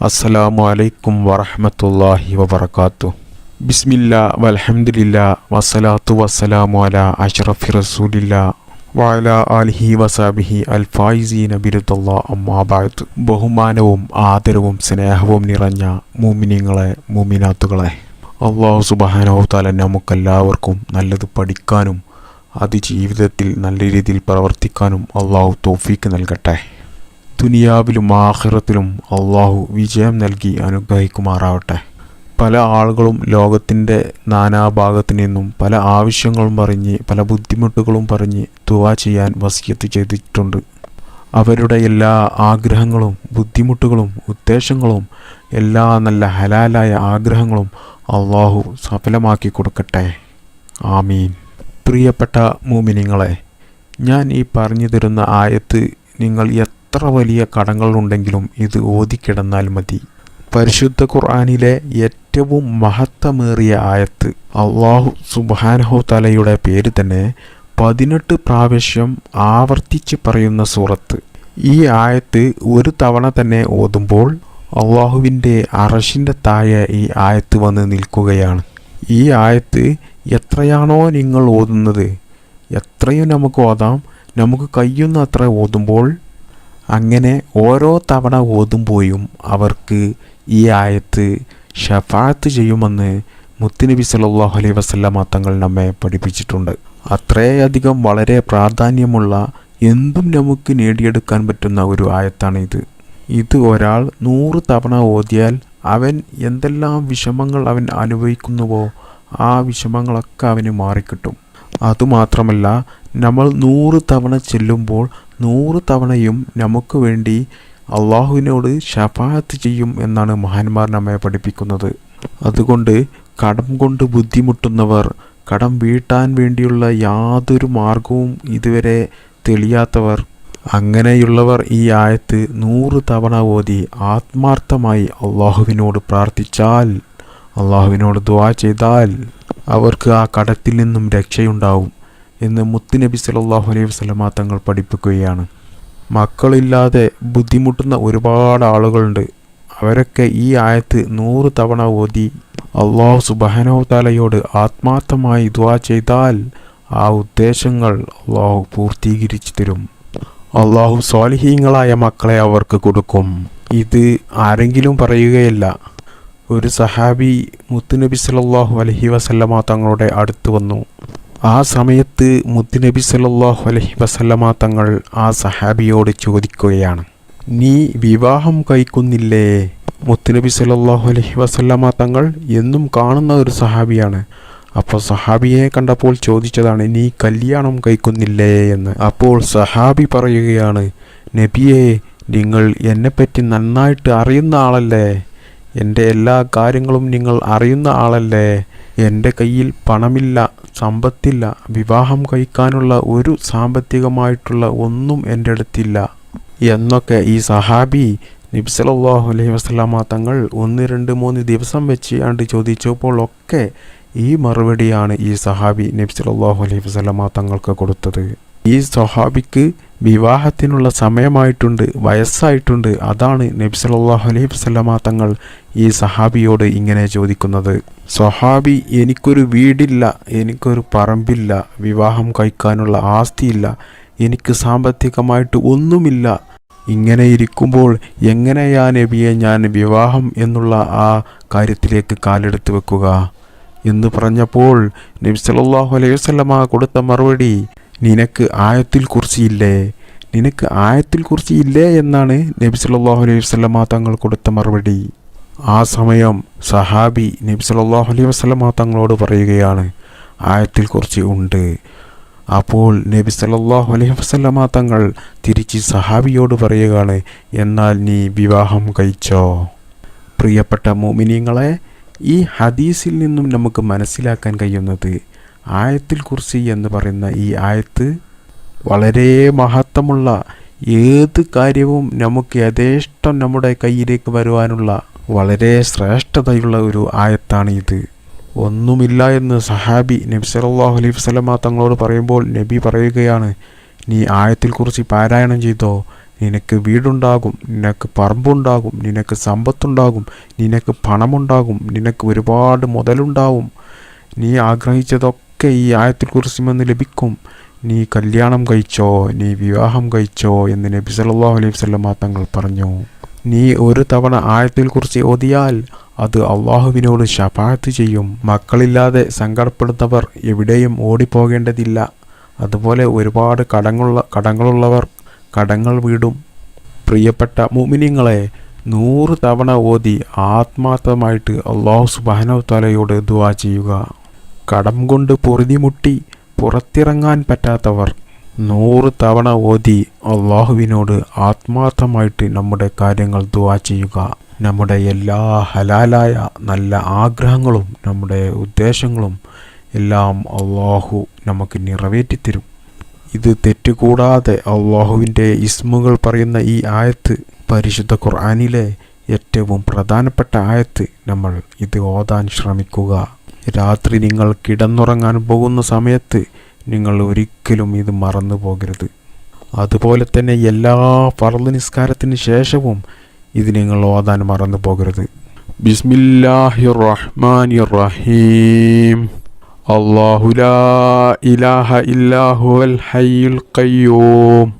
അസ്സലാമു അലൈക്കും വറഹമത്തല്ലാഹി വബർക്കാത്തു ബിസ്മില്ല വലഹമില്ല വസ്സലാത്തു വസ്സലാമു അല അഷ്റഫി റസൂലില്ല വാല ആലിഹി വസാബിഹി അൽ ഫായിസീന ബിരുദല്ലാ അമ്മാബായത്ത് ബഹുമാനവും ആദരവും സ്നേഹവും നിറഞ്ഞ മൂമിനിങ്ങളെ മൂമിനാത്തുകളെ അള്ളാഹു സുബാനോ താല നമുക്കെല്ലാവർക്കും നല്ലത് പഠിക്കാനും അത് ജീവിതത്തിൽ നല്ല രീതിയിൽ പ്രവർത്തിക്കാനും അള്ളാഹു തോഫീക്ക് നൽകട്ടെ. ദുനിയാവിലും ആഹ്റത്തിലും അള്ളാഹു വിജയം നൽകി അനുഗ്രഹിക്കുമാറാവട്ടെ. പല ആളുകളും ലോകത്തിന്റെ നാനാഭാഗത്തു നിന്നും പല ആവശ്യങ്ങളും പറഞ്ഞ് പല ബുദ്ധിമുട്ടുകളും പറഞ്ഞ് ദുവാ ചെയ്യാൻ വസിയത്ത് ചെയ്തിട്ടുണ്ട്. അവരുടെ എല്ലാ ആഗ്രഹങ്ങളും ബുദ്ധിമുട്ടുകളും ഉദ്ദേശങ്ങളും എല്ലാ നല്ല ഹലാലായ ആഗ്രഹങ്ങളും അള്ളാഹു സഫലമാക്കി കൊടുക്കട്ടെ. ആമീൻ. പ്രിയപ്പെട്ട മൂമിനിങ്ങളെ ഞാൻ ഈ പറഞ്ഞു തരുന്ന ആയത്ത് നിങ്ങൾ എത്ര വലിയ കടങ്ങളുണ്ടെങ്കിലും ഇത് ഓതിക്കിടന്നാൽ മതി. പരിശുദ്ധ ഖുർആാനിലെ ഏറ്റവും മഹത്തമേറിയ ആയത്ത് അള്ളാഹു സുബാനഹു തലയുടെ പേര് തന്നെ പതിനെട്ട് പ്രാവശ്യം ആവർത്തിച്ച് പറയുന്ന സൂറത്ത്. ഈ ആയത്ത് ഒരു തവണ തന്നെ ഓതുമ്പോൾ അള്ളാഹുവിന്റെ അറഷിന്റെ താഴെ ഈ ആയത്ത് വന്ന് നിൽക്കുകയാണ്. ഈ ആയത്ത് എത്രയാണോ നിങ്ങൾ ഓതുന്നത് എത്രയും നമുക്ക് ഓതാം. നമുക്ക് കഴിയുന്ന അത്ര ഓതുമ്പോൾ അങ്ങനെ ഓരോ തവണ ഓതുമ്പോഴും അവർക്ക് ഈ ആയത്ത് ഷഫാത്ത് ചെയ്യുമെന്ന് മുത്തുനബി സല്ലല്ലാഹു അലൈഹി വസല്ലമ തങ്ങൾ നമ്മെ പഠിപ്പിച്ചിട്ടുണ്ട്. അത്രയധികം വളരെ പ്രാധാന്യമുള്ള എന്തും നമുക്ക് നേടിയെടുക്കാൻ പറ്റുന്ന ഒരു ആയത്താണ് ഇത് ഇത് ഒരാൾ നൂറ് തവണ ഓതിയാൽ അവൻ എന്തെല്ലാം വിഷമങ്ങൾ അവൻ അനുഭവിക്കുന്നുവോ ആ വിഷമങ്ങളൊക്കെ അവന് മാറിക്കിട്ടും. അതുമാത്രമല്ല നമ്മൾ നൂറ് തവണ ചെല്ലുമ്പോൾ നൂറ് തവണയും നമുക്ക് വേണ്ടി അള്ളാഹുവിനോട് ഷഫാത്ത് ചെയ്യും എന്നാണ് മഹാന്മാർ നമ്മെ പഠിപ്പിക്കുന്നത്. അതുകൊണ്ട് കടം കൊണ്ട് ബുദ്ധിമുട്ടുന്നവർ കടം വീട്ടാൻ വേണ്ടിയുള്ള യാതൊരു മാർഗവും ഇതുവരെ തെളിയാത്തവർ അങ്ങനെയുള്ളവർ ഈ ആയത്ത് നൂറ് തവണ ഓതി ആത്മാർത്ഥമായി അള്ളാഹുവിനോട് പ്രാർത്ഥിച്ചാൽ അള്ളാഹുവിനോട് ദുവാ ചെയ്താൽ അവർക്ക് ആ കടത്തിൽ നിന്നും രക്ഷയുണ്ടാവും. എന്ന് മുത്തുനബി സല്ലല്ലാഹു അലൈഹി വസ്ലമ തങ്ങൾ പഠിപ്പിക്കുകയാണ്. മക്കളില്ലാതെ ബുദ്ധിമുട്ടുന്ന ഒരുപാട് ആളുകളുണ്ട്. അവരൊക്കെ ഈ ആയത്ത് നൂറ് തവണ ഓതി അള്ളാഹു സുബാനോ താലയോട് ആത്മാർത്ഥമായി ദുവാ ചെയ്താൽ ആ ഉദ്ദേശങ്ങൾ അള്ളാഹു പൂർത്തീകരിച്ചു തരും. അള്ളാഹു സ്വാലിഹീങ്ങളായ മക്കളെ അവർക്ക് കൊടുക്കും. ഇത് ആരെങ്കിലും പറയുകയല്ല. ഒരു സഹാബി മുത്തുനബി സല്ലല്ലാഹു അലഹി വസല്ലമ തങ്ങളുടെ അടുത്ത് വന്നു. ആ സമയത്ത് മുത്തുനബി സല്ലാഹു അലഹി വസല്ലമ തങ്ങൾ ആ സഹാബിയോട് ചോദിക്കുകയാണ് നീ വിവാഹം കഴിക്കുന്നില്ലേ? മുത്തുനബി സല്ലാഹു അലഹി വസല്ലമ തങ്ങൾ എന്നും കാണുന്ന ഒരു സഹാബിയാണ്. അപ്പോൾ സഹാബിയെ കണ്ടപ്പോൾ ചോദിച്ചതാണ് നീ കല്യാണം കഴിക്കുന്നില്ലേ? എന്ന്. അപ്പോൾ സഹാബി പറയുകയാണ് നബിയെ നിങ്ങൾ എന്നെപ്പറ്റി നന്നായിട്ട് അറിയുന്ന ആളല്ലേ? എന്റെ എല്ലാ കാര്യങ്ങളും നിങ്ങൾ അറിയുന്ന ആളല്ലേ? എന്റെ കയ്യിൽ പണമില്ല സമ്പത്തില്ല വിവാഹം കഴിക്കാനുള്ള ഒരു സാമ്പത്തികമായിട്ടുള്ള ഒന്നും എന്റെ അടുത്തില്ല. എന്നൊക്കെ ഈ സഹാബി നിബ്സലാഹു അലൈഹി വസ്ലാമ തങ്ങൾ ഒന്ന് രണ്ട് മൂന്ന് ദിവസം വെച്ച് ആണ്ട് ചോദിച്ചപ്പോൾ ഒക്കെ ഈ മറുപടിയാണ് ഈ സഹാബി നബ്സലാഹു അലൈഹി വസല്ലമ തങ്ങൾക്ക് കൊടുത്തത്. ഈ സ്വഹാബിക്ക് വിവാഹത്തിനുള്ള സമയമായിട്ടുണ്ട് വയസ്സായിട്ടുണ്ട്. അതാണ് നബി സല്ലല്ലാഹു അലൈഹി വസ്ലമ തങ്ങൾ ഈ സഹാബിയോട് ഇങ്ങനെ ചോദിക്കുന്നത്. സ്വഹാബി എനിക്കൊരു വീടില്ല എനിക്കൊരു പറമ്പില്ല വിവാഹം കഴിക്കാനുള്ള ആസ്തിയില്ല എനിക്ക് സാമ്പത്തികമായിട്ട് ഒന്നുമില്ല. ഇങ്ങനെ ഇരിക്കുമ്പോൾ എങ്ങനെയാ നബിയെ ഞാൻ വിവാഹം എന്നുള്ള ആ കാര്യത്തിലേക്ക് കാലെടുത്ത് വെക്കുക? എന്ന് പറഞ്ഞപ്പോൾ നബി അലൈഹി വസ്ലമ കൊടുത്ത മറുപടി നിനക്ക് ആയത്തിൽ കുറിച്ചില്ലേ നിനക്ക് ആയത്തിൽ കുറിച്ചില്ലേ എന്നാണ് നബി സല്ലാഹു അലൈഹി വസ്ലമ തങ്ങൾ കൊടുത്ത മറുപടി. ആ സമയം സഹാബി നബി സല്ലല്ലാഹു അലൈഹി വസ്ലമ തങ്ങളോട് പറയുകയാണ് ആയത്തിൽ കുറിച്ച് ഉണ്ട്. അപ്പോൾ നബി സല്ലല്ലാഹു അലൈഹി വസ്ലമ തങ്ങൾ തിരിച്ച് സഹാബിയോട് പറയുകയാണ് എന്നാൽ നീ വിവാഹം കഴിച്ചോ? പ്രിയപ്പെട്ട മോമിനിയങ്ങളെ ഈ ഹദീസിൽ നിന്നും നമുക്ക് മനസ്സിലാക്കാൻ കഴിയുന്നത് ആയത്തിൽ കുറിച്ച് എന്ന് പറയുന്ന ഈ ആയത്ത് വളരെ മഹത്വമുള്ള ഏത് കാര്യവും നമുക്ക് യഥേഷ്ടം നമ്മുടെ കയ്യിലേക്ക് വരുവാനുള്ള വളരെ ശ്രേഷ്ഠതയുള്ള ഒരു ആയത്താണ് ഇത്. ഒന്നുമില്ല എന്ന് സഹാബി നബി സലാഹു അലൈഹി വസ്ലമ തങ്ങളോട് പറയുമ്പോൾ നബി പറയുകയാണ് നീ ആയത്തിൽ കുറിച്ച് പാരായണം ചെയ്തോ? നിനക്ക് വീടുണ്ടാകും നിനക്ക് പറമ്പുണ്ടാകും നിനക്ക് സമ്പത്തുണ്ടാകും നിനക്ക് പണമുണ്ടാകും നിനക്ക് ഒരുപാട് മുതലുണ്ടാവും. നീ ആഗ്രഹിച്ചതൊക്കെ ഈ ആയത്തിൽ കുറിച്ചുമെന്ന് ലഭിക്കും. നീ കല്യാണം കഴിച്ചോ നീ വിവാഹം കഴിച്ചോ എന്ന് നബി സല്ലല്ലാഹു അലൈഹി വസല്ലമ തങ്ങൾ പറഞ്ഞു. നീ ഒരു തവണ ആയത്തിൽ കുറിച്ച് ഓതിയാൽ അത് അള്ളാഹുവിനോട് ശപാത്ത് ചെയ്യും. മക്കളില്ലാതെ സങ്കടപ്പെടുന്നവർ എവിടെയും ഓടിപ്പോകേണ്ടതില്ല. അതുപോലെ ഒരുപാട് കടങ്ങളുള്ള കടങ്ങളുള്ളവർ കടങ്ങൾ വീടും. പ്രിയപ്പെട്ട മുമിനിങ്ങളെ നൂറ് തവണ ഓതി ആത്മാർത്ഥമായിട്ട് അള്ളാഹു സുബാനവ് തലയോട് ദുവാ ചെയ്യുക. കടം കൊണ്ട് പൊറുതിമുട്ടി പുറത്തിറങ്ങാൻ പറ്റാത്തവർ നൂറ് തവണ ഓതി അള്ളാഹുവിനോട് ആത്മാർത്ഥമായിട്ട് നമ്മുടെ കാര്യങ്ങൾ ദുവാ ചെയ്യുക. നമ്മുടെ എല്ലാ ഹലാലായ നല്ല ആഗ്രഹങ്ങളും നമ്മുടെ ഉദ്ദേശങ്ങളും എല്ലാം അള്ളാഹു നമുക്ക് നിറവേറ്റിത്തരും. ഇത് തെറ്റുകൂടാതെ അള്ളാഹുവിന്റെ ഇസ്മുകൾ പറയുന്ന ഈ ആയത്ത് പരിശുദ്ധ ഖുർആാനിലെ ഏറ്റവും പ്രധാനപ്പെട്ട ആയത്ത് നമ്മൾ ഇത് ഓതാൻ ശ്രമിക്കുക. രാത്രി നിങ്ങൾ കിടന്നുറങ്ങാൻ പോകുന്ന സമയത്ത് നിങ്ങൾ ഒരിക്കലും ഇത് മറന്നു പോകരുത്. അതുപോലെ തന്നെ എല്ലാ ഫർദ് നിസ്കാരത്തിന് ശേഷവും ഇത് നിങ്ങൾ ഓതാൻ മറന്നു പോകരുത്. ബിസ്മില്ലാഹി റഹ്മാൻ റഹീം അള്ളാഹുലാ ഇലാഹ ഇല്ലാഹുൽ ഹയ്യുൽ ഖയ്യൂം.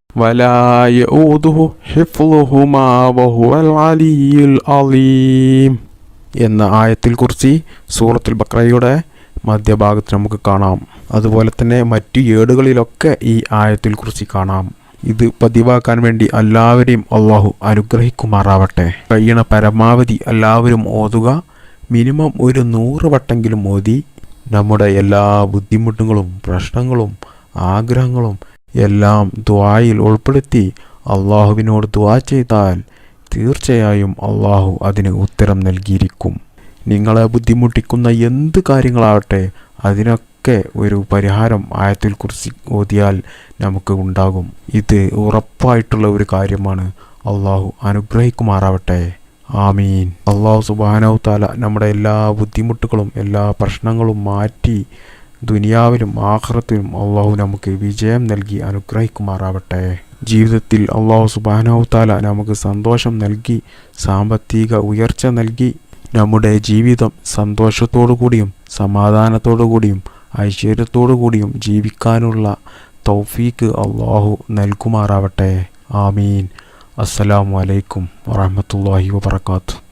ولا يؤوده حفظهما وهو العلي العظيم എന്ന ആയത്തിൽ കുറിച്ച് സൂറത്തുൽ ബക്രയുടെ മധ്യഭാഗത്ത് നമുക്ക് കാണാം അതുപോലെ തന്നെ മറ്റു ഏടുകളിലൊക്കെ ഈ ആയത്തിൽ കുറിച്ച് കാണാം ഇത് പതിവാക്കാൻ വേണ്ടി എല്ലാവരെയും അള്ളാഹു അനുഗ്രഹിക്കുമാറാവട്ടെ കഴിയണ പരമാവധി എല്ലാവരും ഓതുക മിനിമം ഒരു നൂറ് വട്ടെങ്കിലും ഓതി നമ്മുടെ എല്ലാ ബുദ്ധിമുട്ടുകളും പ്രശ്നങ്ങളും ആഗ്രഹങ്ങളും എല്ലാം ദ്വായിൽ ഉൾപ്പെടുത്തി അള്ളാഹുവിനോട് ദ്വാ ചെയ്താൽ തീർച്ചയായും അള്ളാഹു അതിന് ഉത്തരം നൽകിയിരിക്കും. നിങ്ങളെ ബുദ്ധിമുട്ടിക്കുന്ന എന്ത് കാര്യങ്ങളാവട്ടെ അതിനൊക്കെ ഒരു പരിഹാരം ആയത്തിൽ കുറിച്ച് ഓതിയാൽ നമുക്ക് ഉണ്ടാകും. ഇത് ഉറപ്പായിട്ടുള്ള ഒരു കാര്യമാണ്. അള്ളാഹു അനുഗ്രഹിക്കുമാറാവട്ടെ. ആമീൻ. അള്ളാഹു സുബാനവ് താല നമ്മുടെ എല്ലാ ബുദ്ധിമുട്ടുകളും എല്ലാ പ്രശ്നങ്ങളും മാറ്റി ദുനിയാവിലും ആഹ്റത്തിലും അള്ളാഹു നമുക്ക് വിജയം നൽകി അനുഗ്രഹിക്കുമാറാവട്ടെ. ജീവിതത്തിൽ അള്ളാഹു താല നമുക്ക് സന്തോഷം നൽകി സാമ്പത്തിക ഉയർച്ച നൽകി നമ്മുടെ ജീവിതം സന്തോഷത്തോടു കൂടിയും സമാധാനത്തോടു കൂടിയും ഐശ്വര്യത്തോടു കൂടിയും ജീവിക്കാനുള്ള തൗഫീക്ക് അള്ളാഹു നൽകുമാറാവട്ടെ. ആമീൻ. അസ്സലാമു അലൈക്കും വറഹമത്തല്ലാഹി വബർക്കാത്തു